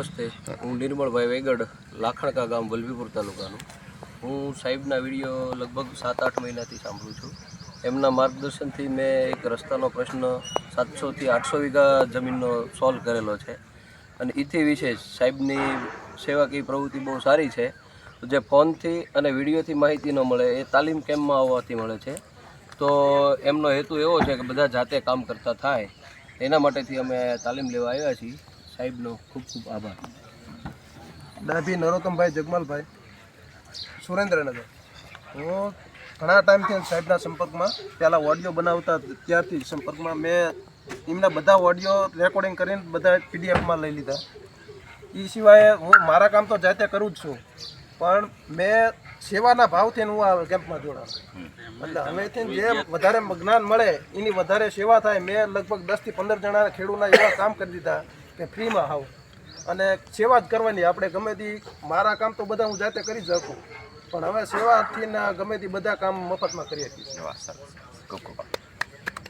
નમસ્તે. હું નિર્મળભાઈ વેગડ, લાખણકા ગામ વલભીપુર તાલુકાનું. હું સાહેબના વીડિયો લગભગ સાત, આઠ મહિનાથી સાંભળું છું. એમના માર્ગદર્શનથી મેં એક રસ્તાનો પ્રશ્ન સાતસોથી આઠસો વીઘા જમીનનો સોલ્વ કરેલો છે. અને એથી વિશેષ સાહેબની સેવાકીય પ્રવૃત્તિ બહુ સારી છે. જે ફોનથી અને વિડીયોથી માહિતી ન મળે, એ તાલીમ કેમ્પમાં આવવાથી મળે છે? તો એમનો હેતુ એવો છે કે બધા જાતે કામ કરતા થાય. એના માટેથી અમે તાલીમ લેવા આવ્યા છીએ. સાહેબનો ખૂબ ખૂબ આભાર. ડાભી નરોત્તમભાઈ જગમાલભાઈ, સુરેન્દ્રનગર. હું ઘણા ટાઈમથી સાહેબના સંપર્કમાં પહેલાં ઓડિયો બનાવતા ત્યારથી સંપર્કમાં મેં એમના બધા ઓડિયો રેકોર્ડિંગ કરીને બધા પીડીએફમાં લઈ લીધા. એ સિવાય હું મારા કામ તો જાતે કરું જ છું, પણ મેં સેવાના ભાવથી હું આ કેમ્પમાં જોડાઉં એટલે હવેથી જે વધારે જ્ઞાન મળે, એની વધારે સેવા થાય, મેં લગભગ દસથી પંદર જણા ખેડૂતના એવા કામ કરી દીધા. કે ફ્રીમાં હાવ. અને સેવા જ કરવાની આપણે ગમે તે મારા કામ તો બધા હું જાતે કરી જ શકું. પણ હવે સેવાથી ગમે તે બધા કામ મફતમાં કરી શકીએ સેવા સરસ. ખૂબ.